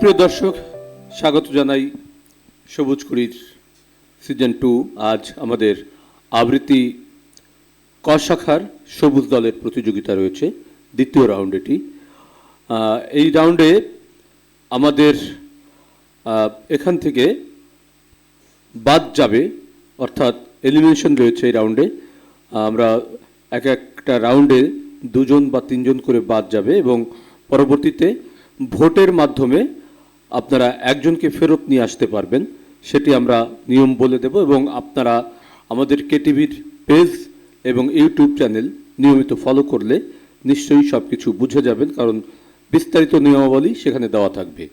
সুপ্রিয় দর্শক, স্বাগত জানাই সবুজ কুড়ির সিজন টু আজ আমাদের আবৃত্তি ক শাখার সবুজ দলের প্রতিযোগিতা রয়েছে, দ্বিতীয় রাউন্ড এটি। এই রাউন্ডে আমাদের এখান থেকে বাদ যাবে, অর্থাৎ এলিমিনেশন রয়েছে এই রাউন্ডে আমরা এক একটা রাউন্ডে দুজন বা তিনজন করে বাদ যাবে এবং পরবর্তীতে ভোটের মাধ্যমে আপনারা একজনকে ফেরত নিয়ে আসতে পারবেন, সেটি আমরা নিয়ম বলে দেব এবং আপনারা আমাদের কেটিভির পেজ এবং ইউটিউব চ্যানেল নিয়মিত ফলো করলে নিশ্চয়ই সব কিছু বুঝে যাবেন, কারণ বিস্তারিত নিয়মাবলী সেখানে দেওয়া থাকবে।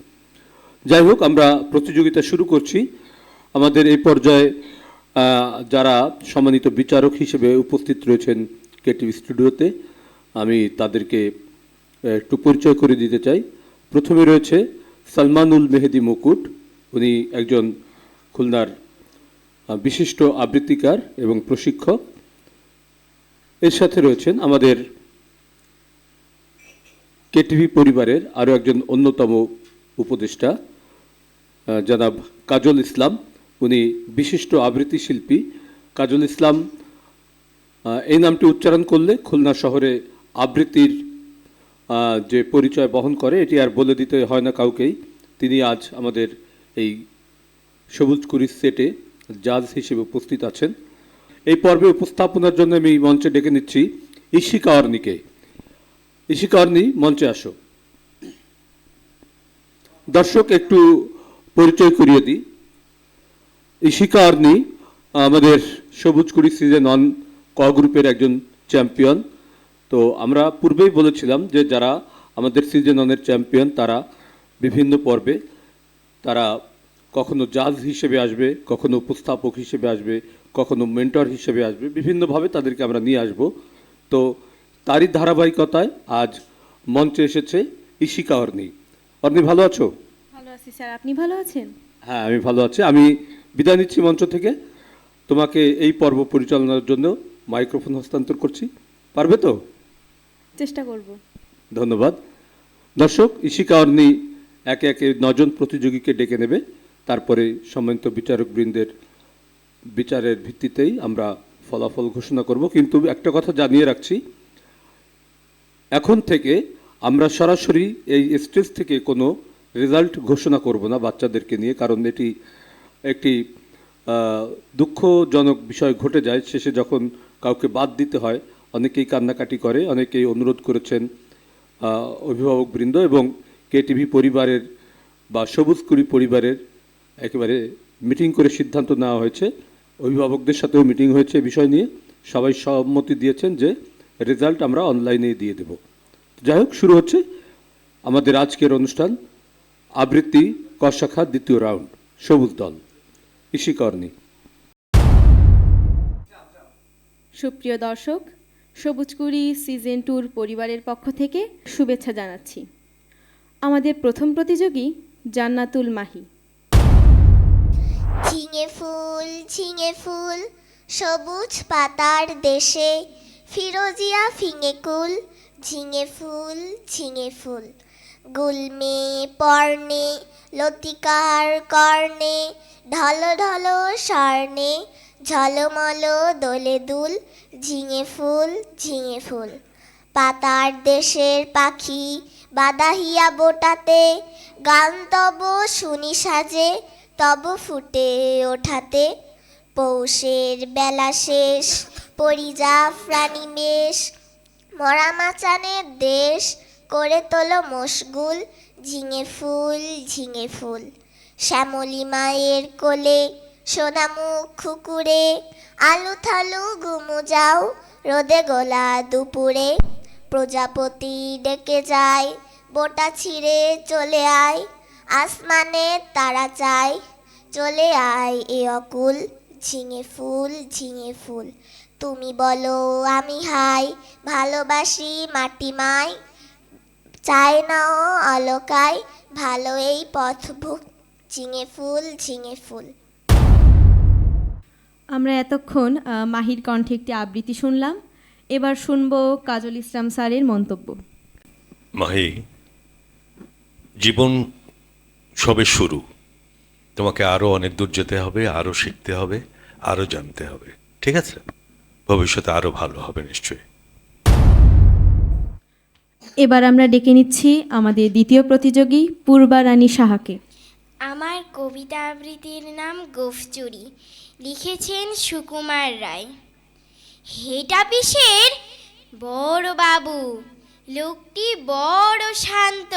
যাই হোক, আমরা প্রতিযোগিতা শুরু করছি। আমাদের এই পর্যায়ে যারা সম্মানিত বিচারক হিসেবে উপস্থিত রয়েছেন কেটিভি স্টুডিওতে, আমি তাদেরকে একটু পরিচয় করে দিতে চাই। প্রথমে রয়েছে সালমানুল মেহেদি মুকুট, উনি একজন খুলনার বিশিষ্ট আবৃত্তিকার এবং প্রশিক্ষক। এর সাথে রয়েছেন আমাদের কেটিভি পরিবারের আরও একজন অন্যতম উপদেষ্টা জনাব কাজল ইসলাম। উনি বিশিষ্ট আবৃত্তি শিল্পী। কাজল ইসলাম এই নামটি উচ্চারণ করলে খুলনা শহরে আবৃত্তির যে পরিচয় বহন করে, এটি আর বলে দিতে হয় না কাউকেই। তিনি আজ আমাদের এই সবুজ কুড়ির সেটে জাজ হিসেবে উপস্থিত আছেন। এই পর্বে উপস্থাপনার জন্য আমি মঞ্চে ডেকে নিচ্ছি ইশিকা অর্নিকে ইশিকা অর্নি মঞ্চে আসো। দর্শক, একটু পরিচয় করিয়ে দিই। ইশিকা আর্নি আমাদের সবুজ কুড়ি সিজন অন ক গ্রুপের একজন চ্যাম্পিয়ন। তো আমরা পূর্বেই বলেছিলাম যে যারা আমাদের সিজন অনের চ্যাম্পিয়ন তারা বিভিন্ন পর্বে তারা কখনো জাজ হিসেবে আসবে কখনো উপস্থাপক হিসেবে আসবে কখনো মেন্টর হিসেবে আসবে বিভিন্নভাবে তাদেরকে আমরা নিয়ে আসব। তো তারই ধারাবাহিকতায় আজ মঞ্চে এসেছে ইশিকা অর্নি। অর্নি ভালো আছো? ভালো আছি স্যার আপনি ভালো আছেন? হ্যাঁ আমি ভালো আছি। আমি বিদায় নিচ্ছি মঞ্চ থেকে। তোমাকে এই পর্ব পরিচালনার জন্য মাইক্রোফোন হস্তান্তর করছি। পারবে তো? চেষ্টা করব। ধন্যবাদ। দর্শক ইশিকা অর্নি একে একে নজন প্রতিযোগীকে ডেকে নেবে। তারপরে সম্মানিত বিচারক বৃন্দের বিচারের ভিত্তিতেই আমরা ফলাফল ঘোষণা করব। কিন্তু একটা কথা জানিয়ে রাখছি, এখন থেকে আমরা সরাসরি এই স্টেজ থেকে কোনো রেজাল্ট ঘোষণা করব না বাচ্চাদেরকে নিয়ে, কারণ এটি একটি দুঃখজনক বিষয় ঘটে যায়। শেষে যখন কাউকে বাদ দিতে হয় অনেকেই কান্নাকাটি করে, অনেকেই অনুরোধ করেছেন অভিভাবকবৃন্দ এবং কেটিভি পরিবারের বা সবুজ কুড়ি পরিবারের একেবারে মিটিং করে সিদ্ধান্ত নেওয়া হয়েছে। অভিভাবকদের সাথেও মিটিং হয়েছে বিষয় নিয়ে। সবাই সম্মতি দিয়েছেন যে রেজাল্ট আমরা অনলাইনে দিয়ে দেব। যাই হোক, শুরু হচ্ছে আমাদের আজকের অনুষ্ঠান, আবৃত্তি ক শাখা দ্বিতীয় রাউন্ড, সবুজ দল, ইশিকর্ণী। সুপ্রিয় দর্শক সবুজকুড়ি সিজন ট্যুর পরিবারের পক্ষ থেকে শুভেচ্ছা জানাচ্ছি। আমাদের প্রথম প্রতিযোগী জান্নাতুল মাহি। ঝিঙে ফুল ঝিঙে ফুল, সবুজ পাতার দেশে, ফিরোজিয়া ফিঙে কুল, ঝিঙে ফুল ঝিঙে ফুল। গুলমে পর্ণে লতিকার কর্ণে ঢলো ঢলো স্বর্ণে ঝলমল দোলে দুল, ঝিঙে ফুল ঝিঙে ফুল। পাতার দেশের পাখি বাদাহিয়া বোটাতে, গান তব শুনি সাজে, তব ফুটে ওঠাতে। পৌষের বেলা শেষ পরিজাফরানি মেষ। মরা মাচানের দেশ করে তোলো মশগুল, ঝিঙে ফুল ঝিঙে ফুল। শ্যামলী মায়ের কোলে সোনামুখ খুকুরে, আলু থালু গুমু যাও, রোদে গোলা দুপুরে। প্রজাপতি ডেকে যায়, বোটা ছিঁড়ে চলে আয়, আসমানে তারা চায়, চলে আয় এ অকুল, ঝিঙে ফুল ঝিঙে ফুল। তুমি বলো, আমি হাই, ভালোবাসি মাটি মাই, চাই না ও অলকায় ভালো এই পথভুক, ঝিঙে ফুল ঝিঙে ফুল। আমরা এতক্ষণ মাহির কণ্ঠে একটি আবৃত্তি শুনলাম। এবার শুনব কাজল ইসলাম স্যারের মন্তব্য। মাহি জীবন সবে শুরু। তোমাকে আরও অনেক দূর যেতে হবে আরও শিখতে হবে আরও জানতে হবে। ঠিক আছে? ভবিষ্যতে আরও ভালো হবে নিশ্চয়ই। এবার আমরা ডেকে নিচ্ছি আমাদের দ্বিতীয় প্রতিযোগী পূর্বা রানী সাহাকে। আমার কবিতা আবৃত্তির নাম গোফচুরি। লিখেছেন সুকুমার রায়। হেটা পিসের বড় বাবু, লোকটি বড় শান্ত।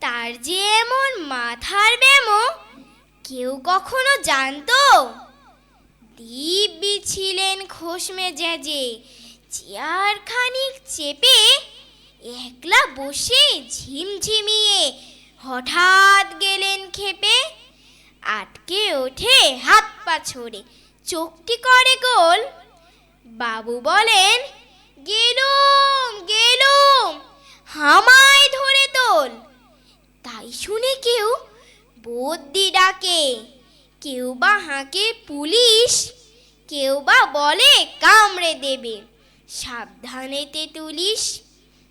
তার যে এমন মাথার ব্যামো, কেউ কখনো জানতো? দিব্যি ছিলেন খোশ মেজাজে চেয়ার খানিক চেপে, একলা বসে ঝিমঝিমিয়ে হঠাৎ গেলেন খেপে, আটকে ওঠে হাত পা ছড়ে। চোখটি করে গোল। বাবু বলেন, গেলুম গেলুম, হামায় ধরে তোল। তাই শুনে কেউ বদ্যি ডাকে, কেউ বা হাঁকে পুলিশ, কেউ বা বলে কামড়ে দেবে। সাবধানেতে তুলিস।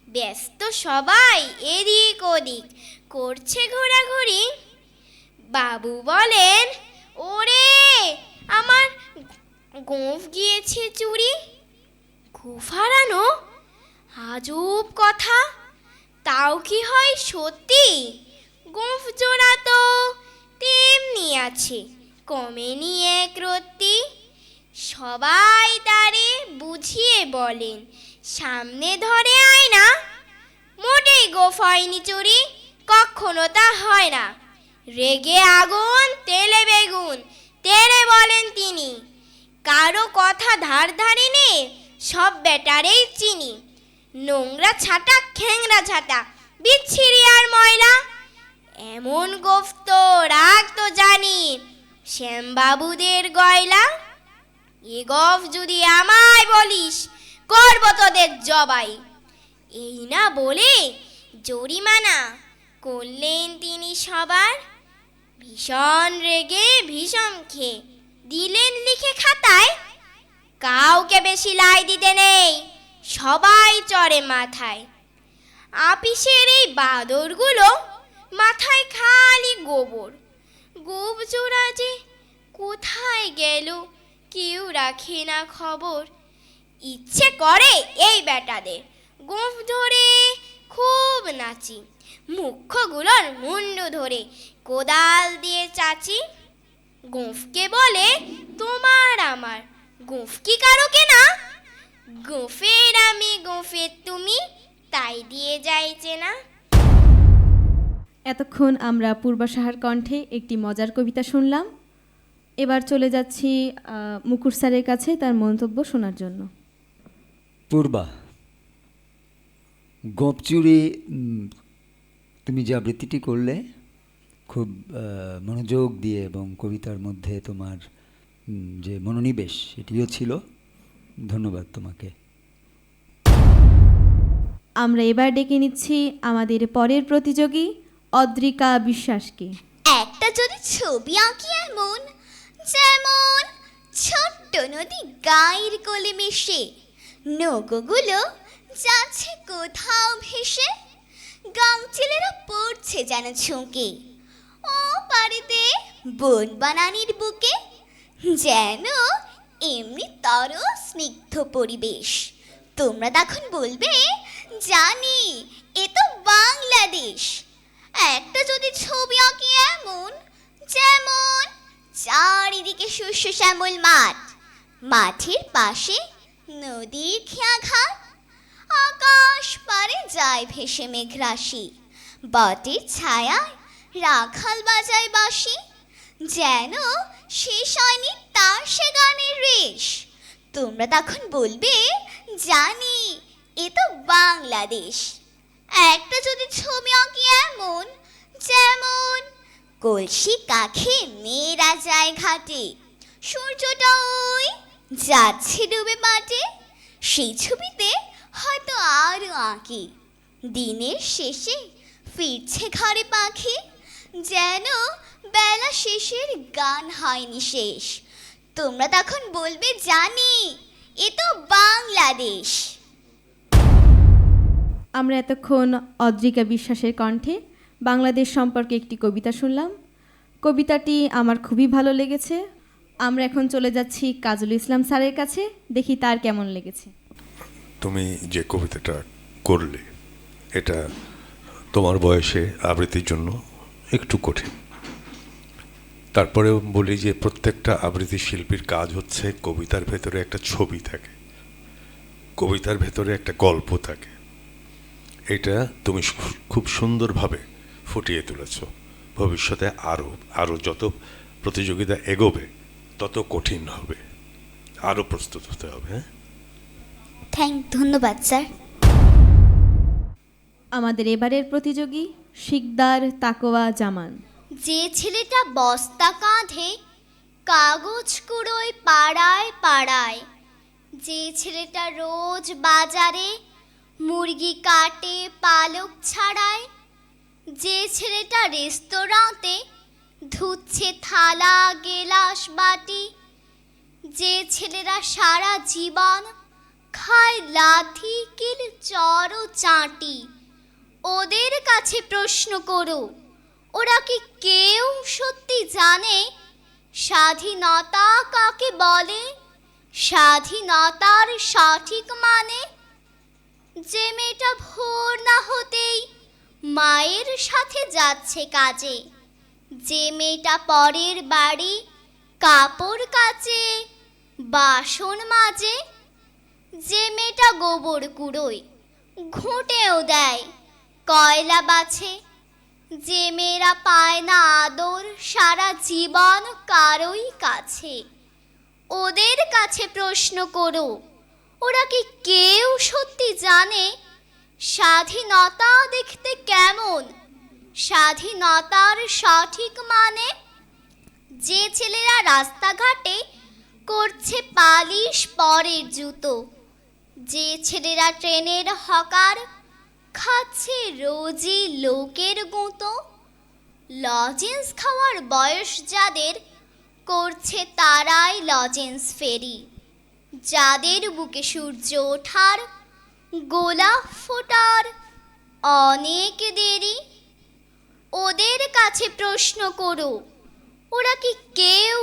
ব্যস্ত সবাই এদিক ওদিক করছে ঘোরাঘুরি। বাবু বলেন, ওরে, আমার গোঁফ গিয়েছে চুরি। গোঁফ হারানো? আজব কথা। তাও কি হয় সত্যি? গোঁফ জোড়া তো তেমনি আছে কমেনি এক রত্তি। সবাই তারে বুঝিয়ে বলেন, সামনে ধরে আয়না, মোটেই গোফ হয়নি চুরি। কখনো তা হয় না। রেগে আগুন, তেলে বেগুন তেরে বলেন তিনি। কারও কথা ধার ধারে ধারিনি, সব ব্যাটারেই চিনি। নোংরা ছাটা খ্যাংরা ছাটা বিচ্ছিরি আর ময়লা। এমন গোফ তো, রাগ তো জানি, শ্যামবাবুদের গয়লা। এ গফ যদি আমায় বলিস, করব তোদের জবাই। এই না বলে জরিমানা। করলেন তিনি সবার। ভীষণ রেগে, ভীষণ খেয়ে দিলেন লিখে খাতায়, কাউকে বেশি লাই দিতে নেই, সবাই চড়ে মাথায়। আপিসের এই বাদরগুলো মাথায় খালি গোবর। গোব জোড়া যে কোথায় গেল কেউ রাখে না খবর। ইচ্ছে করে এই বেটাদের গোঁফ ধরে খুব নাচি। মুখ্যগুলোর মুন্ডু ধরে। কোদাল দিয়ে চাচি গোঁফকে বলে তোমার আমার। গোঁফ কি কারও কেনা? গোঁফের আমি গোঁফের তুমি তাই দিয়ে যাইছে না এতক্ষণ আমরা পূর্বা সাহার কণ্ঠে একটি মজার কবিতা শুনলাম। এবার চলে যাচ্ছি আহ, মুকুর স্যারের কাছে তার মন্তব্য শোনার জন্য। পূর্বা গোপচুরি উম, তুমি যে আবৃত্তিটি করলে খুব মনোযোগ দিয়ে এবং কবিতার মধ্যে তোমার যে মনোনিবেশ এটিও ছিল ধন্যবাদ তোমাকে। আমরা এবার ডেকে নিচ্ছি আমাদের পরের প্রতিযোগী অদ্রিকা বিশ্বাসকে। একটা যদি ছবি আঁকি এমন যেমন ছোট্ট নদী গায়ের কোলে মিশে নৌকোগুলো যাচ্ছে কোথাও ভেসে গাংচিলেরা পড়ছে যেন ঝুঁকে। ও পাড়িতে বন বানানির বুকে যেন এমনি তর স্নিগ্ধ পরিবেশ। তোমরা তখন বলবে, জানি, এ তো বাংলাদেশ। একটা যদি ছবি আঁকি এমন, যেমন চারিদিকে শস্য শ্যামল মাঠ, মাঠের পাশে নদীর খেয়াঘাট আকাশ পারে যায় ভেসে মেঘরাশি বটের ছায়ায় রাখাল বাজায় বাসি যেন শেষ হয়নি তার সে গানের রেশ। তোমরা তখন বলবে, জানি, এ তো বাংলাদেশ। একটা যদি ছবি আঁকি এমন, যেমন, কলসি কাখে মেয়েরা যায় ঘাটে। সূর্যটা ওই যাচ্ছে ডুবে মাঠে। সেই ছবিতে হয়তো আরও আঁকি দিনের শেষে ফিরছে ঘরে পাখি, যেন বেলা শেষের গান হয়নি শেষ। তোমরা তখন বলবে, জানি, এ তো বাংলাদেশ। আমরা এতক্ষণ অদ্রিকা বিশ্বাসের কণ্ঠে বাংলাদেশ সম্পর্কে একটি কবিতা শুনলাম। কবিতাটি আমার খুবই ভালো লেগেছে। আমরা এখন চলে যাচ্ছি কাজল ইসলাম স্যারের কাছে, দেখি তার কেমন লেগেছে। তুমি যে কবিতাটা করলে, এটা তোমার বয়সে আবৃত্তির জন্য একটু কঠিন। তারপরেও বলি যে প্রত্যেকটা আবৃত্তি শিল্পীর কাজ হচ্ছে কবিতার ভেতরে একটা ছবি থাকে, কবিতার ভেতরে একটা গল্প থাকে। এটা তুমি খুব সুন্দরভাবে ফুটিয়ে তুলেছ। ভবিষ্যতে আরও আরও যত প্রতিযোগিতা এগোবে, তত কঠিন হবে আরও প্রস্তুত হতে হবে হ্যাঁ? থ্যাংক ধন্যবাদ স্যার আমাদের এবারের প্রতিযোগী শিকদার তাকোয়া জামান। যে ছেলেটা বস্তা কাঁধে কাগজ কুড়োয় পাড়ায় পাড়ায়। যে ছেলেটা রোজ বাজারে মুরগি কাটে পালক ছাড়ায়। যে ছেলেটা রেস্তোরাঁতে ধুচ্ছে থালা গেলাস বাটি। যে ছেলেরা সারা জীবন খায় লাথি, কিল, চর চাটি। ওদের কাছে প্রশ্ন করো, ওরা কি কেউ সত্যি জানে? স্বাধীনতা কাকে বলে? স্বাধীনতার সঠিক মানে? যে মেয়েটা ভোর না হতেই মায়ের সাথে যাচ্ছে কাজে। যে মেয়েটা পরের বাড়ি কাপড় কাচে, বাসন মাজে যে মেয়েটা গোবর কুড়োয়, ঘুঁটেও দেয় কয়লা বাছে। যে মেয়েরা পায় না আদর, সারা জীবন কারোই কাছে। ওদের কাছে প্রশ্ন করো, ওরা কি কেউ সত্যি জানে স্বাধীনতা দেখতে কেমন? স্বাধীনতার সঠিক মানে যে ছেলেরা রাস্তাঘাটে করছে পালিশ পরের জুতো। যে ছেলেরা ট্রেনের হকার, খাচ্ছে রোজই লোকের গুঁতো। লজেন্স খাওয়ার বয়স যাদের, করছে তারাই লজেন্স ফেরি। যাদের বুকে সূর্য ওঠার, গোলাপ ফোটার অনেক দেরি। ওদের কাছে প্রশ্ন করো, ওরা কি কেউ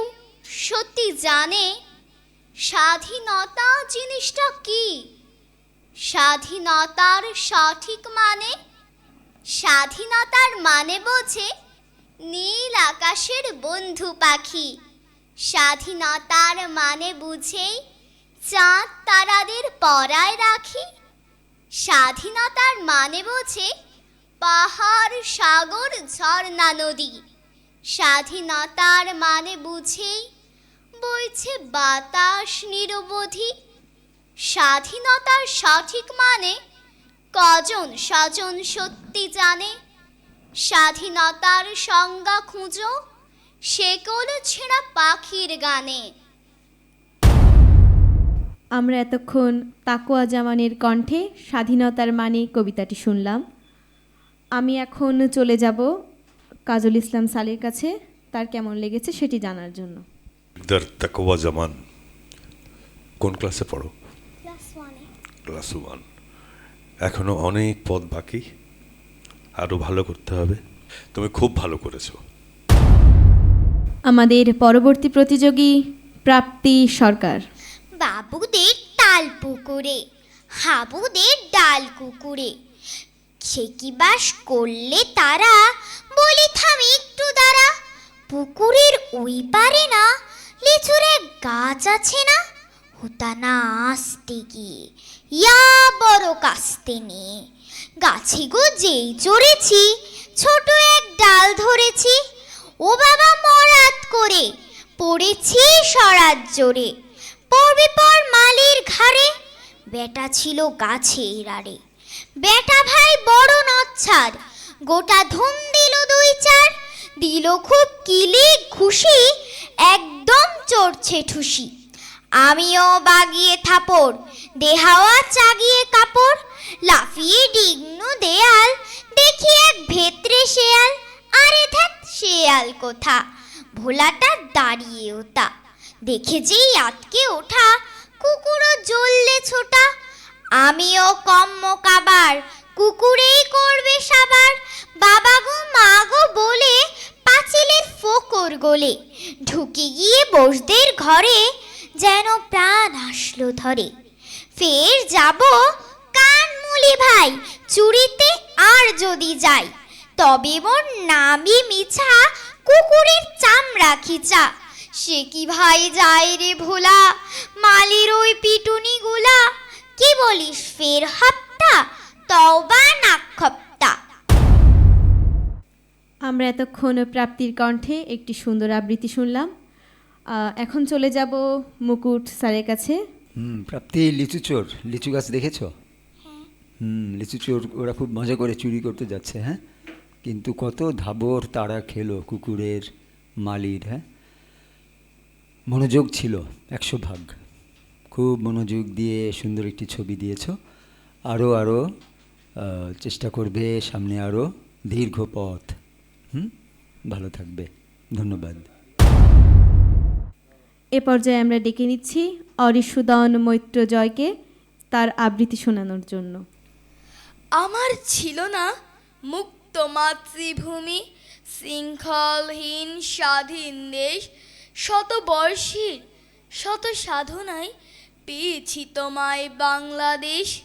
সত্যি জানে? স্বাধীনতা জিনিসটা কি? স্বাধীনতার সঠিক মানে? স্বাধীনতার মানে বোঝে নীল আকাশের বন্ধু পাখি। স্বাধীনতার মানে বুঝেই চাঁদ তারাদের পরায় রাখি। স্বাধীনতার মানে বোঝে পাহাড়, সাগর, ঝর্ণা, নদী। স্বাধীনতার মানে বুঝেই বইছে বাতাস নিরবধি। স্বাধীনতার সঠিক মানে কজন স্বজন সত্যি জানে। স্বাধীনতার সংজ্ঞা খুঁজো শেকল ছেঁড়া পাখির গানে। আমরা এতক্ষণ তাকোয়া জামানের কণ্ঠে স্বাধীনতার মানে কবিতাটি শুনলাম। আমি এখন চলে যাব কাজল ইসলাম সালের কাছে, তার কেমন লেগেছে সেটি জানার জন্য। দার তাকওয়া জামান কোন ক্লাসে পড়ো? ক্লাস ওয়ান এখনও অনেক পথ বাকি। আরও ভালো করতে হবে। তুমি খুব ভালো করেছ। আমাদের পরবর্তী প্রতিযোগী প্রাপ্তি সরকার। বাবুদের তাল পুকুরে হাবুদের ডাল কুকুরে। সে কি বাস করলে তারা? বলি থামি একটু দাঁড়া। পুকুরের ওই পারে না লিচুর গাছ আছে না? হোতা না আসতে গিয়ে ইয়া বড় কাস্তে নিয়ে গাছে গো যেই চড়েছি, ছোট এক ডাল ধরেছি। ও বাবা মরাত করে পড়েছি সরাত জোরে। পড়বে পর মালির ঘাড়ে, বেটা ছিল গাছে এরারে বেটা ভাই বড় নচ্ছার, গোটা ধুম দিল দুই চার। দিল খুব কিলি খুশি, একদম চড়ছে ঠুসি। আমিও বাগিয়ে থাপড় দেহাওয়া চাগিয়ে কাপড়। লাফিয়ে ডিগ্ন দেয়াল, দেখি এক ভেত্রে শেয়াল, আরে ধ্যাত শেয়াল কোথা? ভোলাটা দাঁড়িয়ে ওটা দেখে যেই আটকে ওঠা, কুকুরও জ্বললে ছোটা। আমিও কম্ম কাবার কুকুরেই করবে সাবার। বাবা গো, মা গো বলে পাঁচিলের ফোকর গোলে। ঢুকে গিয়ে বসদের ঘরে যেন প্রাণ আসলো ধরে। ফের যাব কান মুলি ভাই, চুরিতে আর যদি যাই। তবে মোর নামি মিছা, কুকুরের চামড়া খিচা। সে কি ভাই যায় রে ভোলা, মালির ওই পিটুনি গুলা কি বলিস ফের হপ্তা তওবা নাক্ষপ্তা আমরা এতক্ষণ প্রাপ্তির কণ্ঠে একটি সুন্দর আবৃত্তি শুনলাম। এখন চলে যাব মুকুট স্যারের কাছে। হুম প্রাপ্তি লিচু চোর লিচু গাছ দেখেছ? হুম লিচু চোর ওরা খুব মজা করে চুরি করতে যাচ্ছে হ্যাঁ? কিন্তু কত ধাবর তারা খেলো কুকুরের মালির হ্যাঁ? মনোযোগ ছিল একশো ভাগ। খুব মনোযোগ দিয়ে সুন্দর একটি ছবি দিয়েছ। আরও আরও চেষ্টা করবে সামনে আরও দীর্ঘ পথ। হুম? ভালো থাকবে। ধন্যবাদ। এ পর্যায়ে আমরা ডেকে নিচ্ছি অরিসুদন মৈত্র জয়কে তার আবৃত্তি শোনানোর জন্য। আমার ছিল না মুক্ত মাতৃভূমি শৃঙ্খলহীন স্বাধীন দেশ শত বর্ষের শত সাধনায় পেয়েছি তোমায় বাংলাদেশ।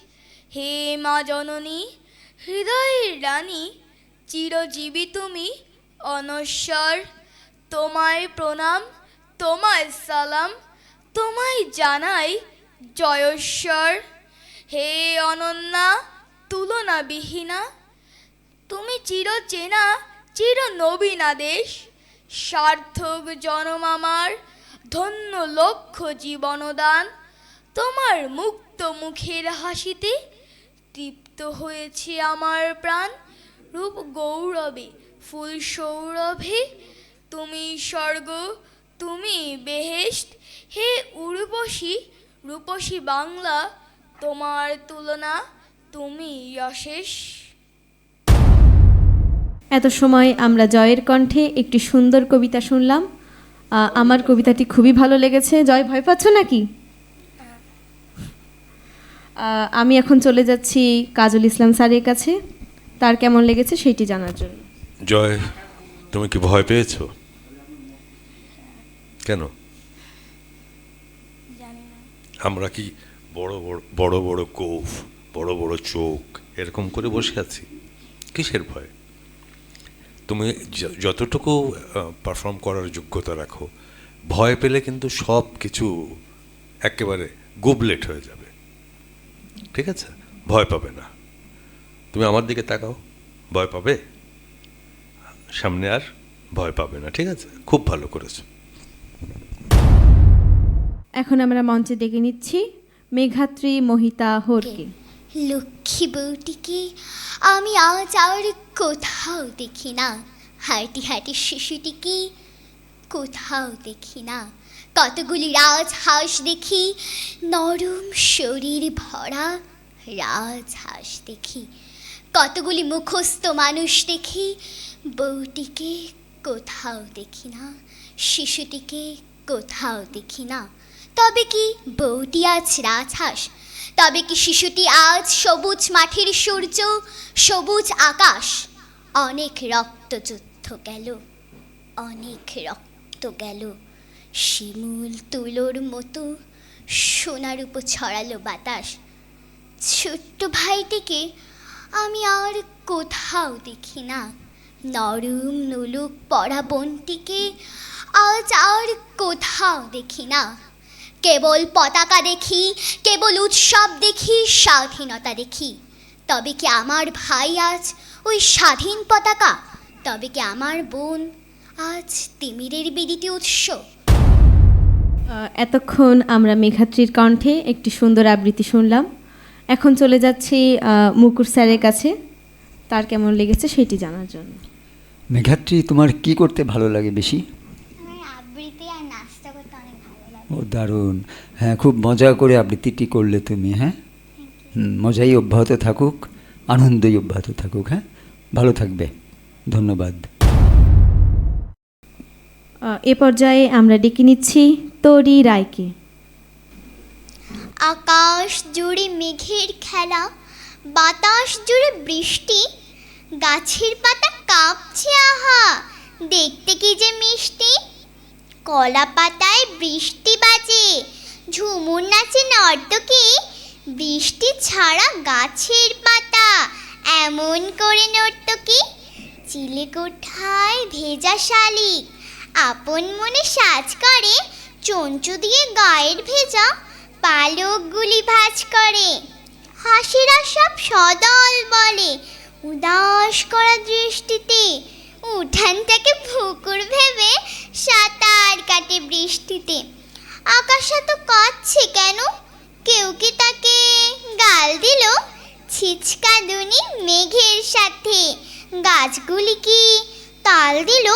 হে মা জননী, হৃদয়ের রানী চিরজীবী তুমি অনশ্বর। তোমায় প্রণাম, তোমায় সালাম, তোমায় জানাই জয়স্বর হে অনন্যা, তুলনা বিহীনা, তুমি চির চেনা চির নবীনা দেশ। সার্থক জনম আমার, ধন্য লক্ষ জীবনদান। তোমার মুক্ত মুখের হাসিতে তৃপ্ত হয়েছে আমার প্রাণ। রূপ গৌরবে, ফুল সৌরভে, তুমি স্বর্গ, তুমি বেহেশত। হে উর্বশী, রূপসী বাংলা, তোমার তুলনা তুমি অশেষ। এত সময় আমরা জয়ের কণ্ঠে একটি সুন্দর কবিতা শুনলাম। আমার কবিতাটি খুবই ভালো লেগেছে। জয়, ভয় পাচ্ছ নাকি? আমি এখন চলে যাচ্ছি কাজল ইসলাম স্যারের কাছে। তার কেমন লেগেছে সেটি জানার জন্য। জয় তুমি কি ভয় পেয়েছ? কেন? আমরা কি বড় বড় বড় বড় কোফ বড় বড় চোখ এরকম করে বসে আছি? কিসের ভয়? তুমি যতটুকু পারফর্ম করার যোগ্যতা রাখো ভয় পেলে কিন্তু সব কিছু একেবারে গুবলেট হয়ে যাবে। ঠিক আছে? ভয় পাবে না। তুমি আমার দিকে তাকাও। ভয় পাবে? সামনে আর ভয় পাবে না ঠিক আছে? খুব ভালো করেছ। এখন আমরা মঞ্চে ডেকে নিচ্ছি মেঘাত্রী মহিতা হোরকে। লক্ষ্মী বউটিকে আমি আজ আর কোথাও দেখি না। হাঁটি হাঁটি শিশুটিকে কোথাও দেখি না। কতগুলি রাজহাঁস দেখি নরম শরীর ভরা রাজহাঁস দেখি, কতগুলি মুখস্থ মানুষ দেখি, বউটিকে কোথাও দেখি না, শিশুটিকে কোথাও দেখি না। তবে কি বউটি আজ রাজহাঁস? তবে কি শিশুটি আজ সবুজ মাঠের সূর্য, সবুজ আকাশ? অনেক রক্তযুদ্ধ গেল, অনেক রক্ত গেল। শিমুল তুলোর মতো সোনার উপর ছড়ালো বাতাস। ছোট্ট ভাইটিকে আমি আর কোথাও দেখি না। নরম নুলুক পড়া বোনটিকে আজ আর কোথাও দেখি না। কেবল পতাকা দেখি, কেবল উৎসব দেখি, স্বাধীনতা দেখি। তবে কি আমার ভাই আজ ওই স্বাধীন পতাকা? তবে কি আমার বোন আজ তিমিরের বিদিতি উৎস? এতক্ষণ আমরা মেঘাত্রীর কণ্ঠে একটি সুন্দর আবৃত্তি শুনলাম। এখন চলে যাচ্ছি মুকুর স্যারের কাছে। তার কেমন লেগেছে সেটি জানার জন্য। মেঘাত্রী তোমার কি করতে ভালো লাগে বেশি? ও দারুণ। হ্যাঁ খুব মজা করে আবৃত্তিটি করলে তুমি হ্যাঁ? মজাই অব্যাহত থাকুক আনন্দই অব্যাহত থাকুক হ্যাঁ? ভালো থাকবে। ধন্যবাদ। এ পর্যায়ে আমরা ডেকে নিচ্ছি তরি রায়কে। আকাশ জুড়ে মেঘের খেলা, বাতাস জুড়ে বৃষ্টি, গাছের পাতা কাঁপছে, আহা! দেখতে কি যে মিষ্টি! কলা পাতায় বৃষ্টি বাজে, ঝুমুর নাচে নর্তকী, বৃষ্টি ছাড়া গাছের পাতা, এমন করে নর্তকী! চিলে কোঠায় ভেজা শালিক, আপন মনে সাজ করে, চঞ্চু দিয়ে গায়ের ভেজা। পালকগুলি ভাঁজ করে। হাসিরা সব সদল বলে, উদাস করা দৃষ্টিতে উঠানটাকে পুকুর ভেবে সাঁতার কাটে বৃষ্টিতে। আকাশে তো কাঁদছে কেন? কেউ কি তাকে গাল দিল? ছিচকা দুনি মেঘের সাথে, গাছগুলি কি তাল দিল?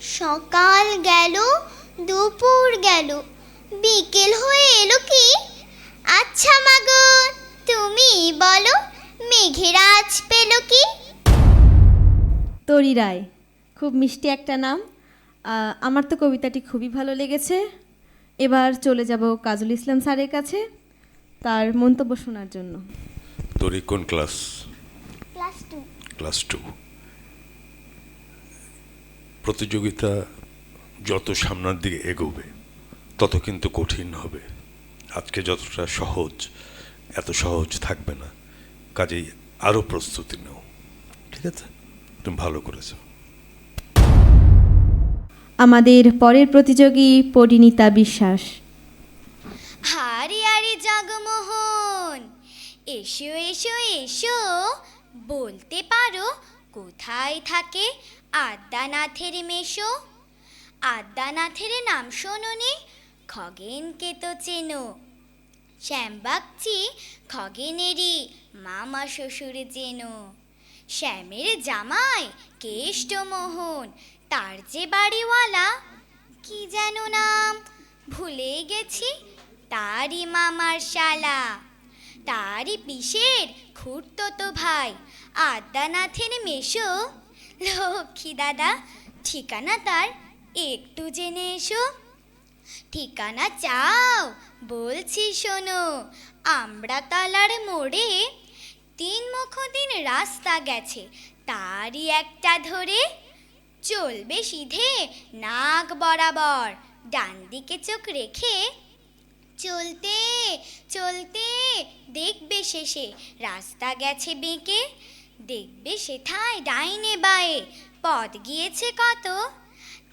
সকাল গেল, দুপুর গেল বিকেল হয়ে এলো কি? আচ্ছা মাগো তুমি বলো মেঘের আজ পেল কি? তরি রায় খুব মিষ্টি একটা নাম। আমার তো কবিতাটি খুবই ভালো লেগেছে। এবার চলে যাব কাজল ইসলাম স্যারের কাছে তার মন্তব্য শোনার জন্য। তোরই কোন class? Class two. Class two. প্রতিযোগিতা যত সামনের দিকে এগোবে তত কিন্তু কঠিন হবে। আজকে যতটা সহজ এত সহজ থাকবে না। কাজেই আরও প্রস্তুতি নাও। ঠিক আছে? তুমি ভালো করেছ। আমাদের পরের প্রতিযোগী পরিণীতা বিশ্বাস। হারি আরে জগমোহন এসো এসো এসো বলতে পারো কোথায় থাকে আদ্যানাথের মেশো? আদ্যানাথের নাম শোনোনি? খগেনকে তো চেনো। শ্যামবাগচি খগেনেরই মামা শ্বশুর চেনো শ্যামের জামাই কেষ্টমোহন, তার যে বাড়িওয়ালা, কি যেন নাম? ভুলে গেছি, তারই মামার শালা। তারই পিসের খুঁড়তো তো ভাই, আদ্যানাথের মেশো লক্ষ্মী দাদা, ঠিকানা তার একটু জেনে এসো। ঠিকানা চাও, বলছি শোনো, আমরা তালার মোড়ে তিন মুখ দিন রাস্তা গেছে, তারই একটা ধরে চলবে সিধে নাক বরাবর ডান দিকে চোখ রেখে চলতে চলতে দেখবে শেষে, রাস্তা গেছে বেঁকে, দেখবে সেথায় ডাইনে বায়ে, পথ গিয়েছে কত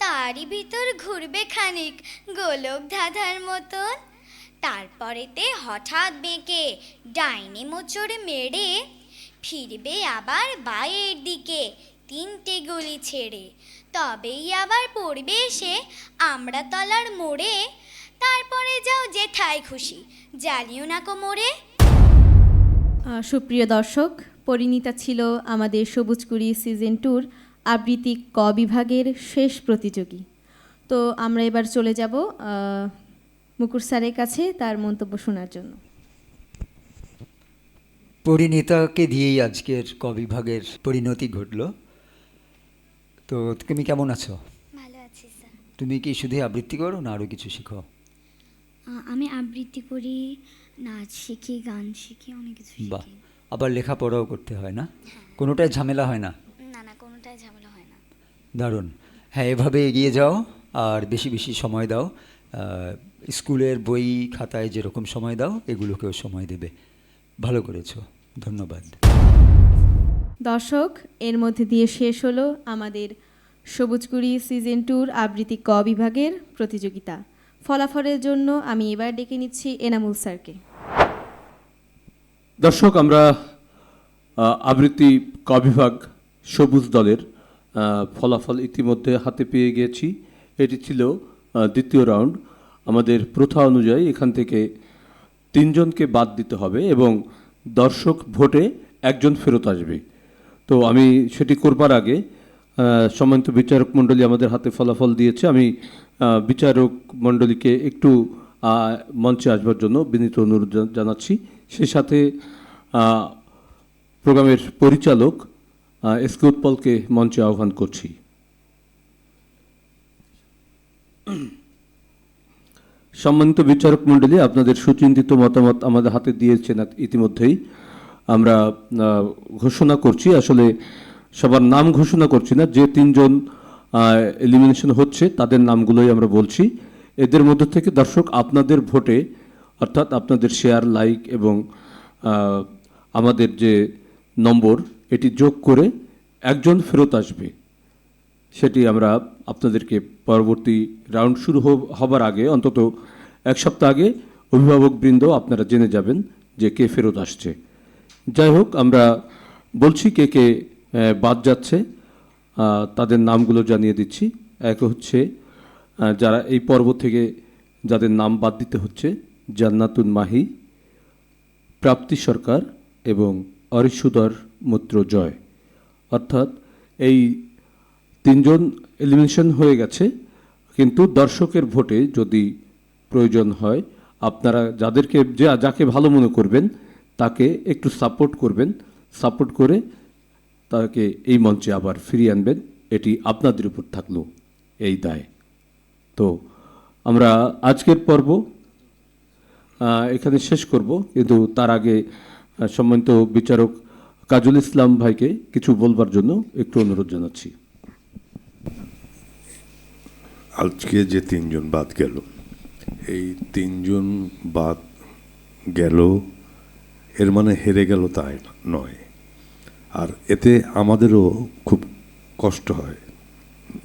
তারই ভিতর ঘুরবে খানিক গোলক ধাঁধার মতন। তারপরেতে হঠাৎ বেঁকে ডাইনে মোচড় মেরে ফিরবে আবার বায়ের দিকে তিনটে গলি ছেড়ে। তবেই আবার পড়বে এসে আমরা তলার মোড়ে। তারপরে যাও যেথায় খুশি জ্বালিও না কোমরে। আহ, সুপ্রিয় দর্শক পরিণীতা ছিল আমাদের সবুজকুড়ি সিজন ট্যুর আবৃত্তি ক বিভাগের শেষ প্রতিযোগী। তো আমরা এবার চলে যাব মুকুর স্যারের কাছে তার মন্তব্য শোনার জন্য। পরিণীতাকে দিয়েই আজকের ক বিভাগের পরিণতি ঘটলো। তো তুমি কেমন আছো? ভালো আছি স্যার। তুমি কি শুধু আবৃত্তি করো না আরও কিছু শিখো? আমি আবৃত্তি করি নাচ শিখি গান শিখি অনেক কিছু বাহ আবার লেখাপড়াও করতে হয় না? কোনোটাই ঝামেলা হয় না না না কোনোটাই ঝামেলা হয় না দারুণ। হ্যাঁ এভাবে এগিয়ে যাও আর বেশি বেশি সময় দাও। স্কুলের বই খাতায় যেরকম সময় দাও এগুলোকেও সময় দেবে। ভালো করেছ। ধন্যবাদ। দর্শক এর মধ্যে দিয়ে শেষ হলো আমাদের সবুজকুড়ি সিজন ট্যুর আবৃত্তি ক বিভাগের প্রতিযোগিতা। ফলাফলের জন্য আমি এবার ডেকে নিচ্ছি এনামুল স্যারকে। দর্শক আমরা আবৃত্তি ক বিভাগ সবুজ দলের ফলাফল ইতিমধ্যে হাতে পেয়ে গিয়েছি এটি ছিল দ্বিতীয় রাউন্ড। আমাদের প্রথা অনুযায়ী এখান থেকে তিনজনকে বাদ দিতে হবে এবং দর্শক ভোটে একজন ফেরত আসবে। তো আমি সেটি করবার আগে সম্মানিত বিচারক মণ্ডলী আমাদের হাতে ফলাফল দিয়েছে। আমি বিচারক মণ্ডলীকে একটু মঞ্চে আসবার জন্য বিনীত অনুরোধ জানাচ্ছি। সেই সাথে প্রোগ্রামের পরিচালক আহ, এস কে উৎপলকে মঞ্চে আহ্বান করছি। সম্মানিত বিচারক মণ্ডলী আপনাদের সুচিন্তিত মতামত আমাদের হাতে দিয়েছেন ইতিমধ্যেই। আমরা ঘোষণা করছি আসলে সবার নাম ঘোষণা করছি না যে তিনজন এলিমিনেশন হচ্ছে তাদের নামগুলোই আমরা বলছি। এদের মধ্য থেকে দর্শক আপনাদের ভোটে অর্থাৎ আপনাদের শেয়ার লাইক এবং আমাদের যে নম্বর এটি যোগ করে একজন ফেরত আসবে। সেটি আমরা আপনাদেরকে পরবর্তী রাউন্ড শুরু হবার আগে, অন্তত এক সপ্তাহ আগে অভিভাবকবৃন্দ আপনারা জেনে যাবেন যে কে ফেরত আসছে। যাই হোক, আমরা বলছি কে কে বাদ যাচ্ছে। তাদের নামগুলো জানিয়ে দিচ্ছি। এক হচ্ছে যারা এই পর্ব থেকে যাদের নাম বাদ দিতে হচ্ছে জান্নাতুন মাহি, প্রাপ্তি সরকার এবং অরিসুদর মৈত্র জয়। অর্থাৎ এই তিনজন এলিমিনেশন হয়ে গেছে, কিন্তু দর্শকের ভোটে যদি প্রয়োজন হয়, আপনারা যাদেরকে যে যাকে ভালো মনে করবেন, তাকে একটু সাপোর্ট করবেন। সাপোর্ট করে তাকে এই মঞ্চে আবার ফিরিয়ে আনবেন। এটি আপনাদের উপর থাকল এই দায়। তো আমরা আজকের পর্ব এখানে শেষ করব। কিন্তু তার আগে সম্মানিত বিচারক কাজল ইসলাম ভাইকে কিছু বলবার জন্য একটু অনুরোধ জানাচ্ছি। আজকে যে তিনজন বাদ গেল, এই তিনজন বাদ গেল, এর মানে হেরে গেল তাই নয়। আর এতে আমাদেরও খুব কষ্ট হয়,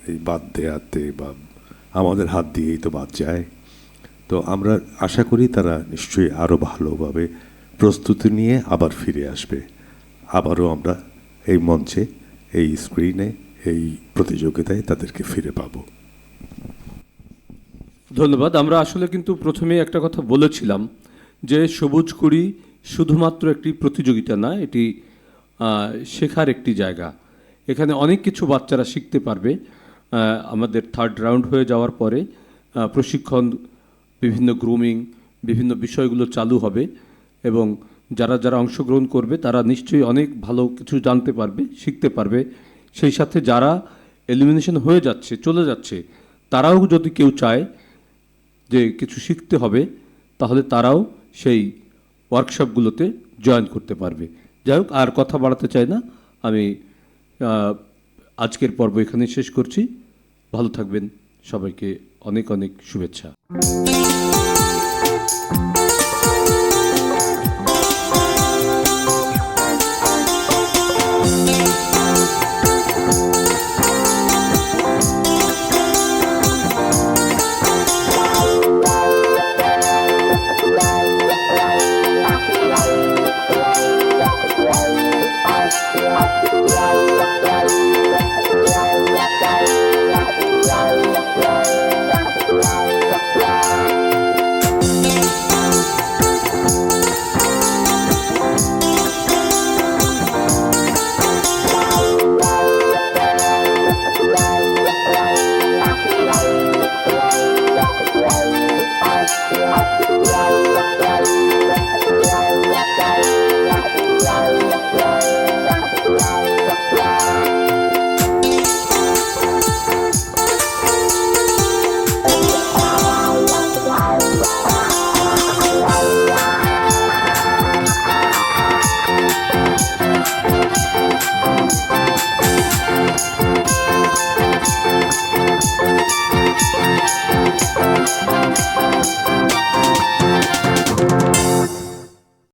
এই বাদ দেয়াতে বা আমাদের হাত দিয়েই তো বাদ যায়। তো আমরা আশা করি তারা নিশ্চয়ই আরও ভালোভাবে প্রস্তুতি নিয়ে আবার ফিরে আসবে। আবারও আমরা এই মঞ্চে, এই স্ক্রিনে এই প্রতিযোগিতায় তাদেরকে ফিরে পাবো। ধন্যবাদ। আমরা আসলে কিন্তু প্রথমে একটা কথা বলেছিলাম যে সবুজ কুড়ি শুধুমাত্র একটি প্রতিযোগিতা না, এটি শেখার একটি জায়গা। এখানে অনেক কিছু বাচ্চারা শিখতে পারবে। আমাদের থার্ড রাউন্ড হয়ে যাওয়ার পরে প্রশিক্ষণ, বিভিন্ন গ্রুমিং বিভিন্ন বিষয়গুলো চালু হবে। এবং যারা যারা অংশগ্রহণ করবে, তারা নিশ্চয়ই অনেক ভালো কিছু জানতে পারবে, শিখতে পারবে। সেই সাথে যারা এলিমিনেশন হয়ে যাচ্ছে, চলে যাচ্ছে, তারাও যদি কেউ চায় যে কিছু শিখতে হবে, তাহলে তারাও সেই ওয়ার্কশপগুলোতে জয়েন করতে পারবে। যাই হোক, আর কথা বাড়াতে চাই না। আমি আজকের পর্ব এখানে শেষ করছি। ভালো থাকবেন। সবাইকে অনেক অনেক শুভেচ্ছা।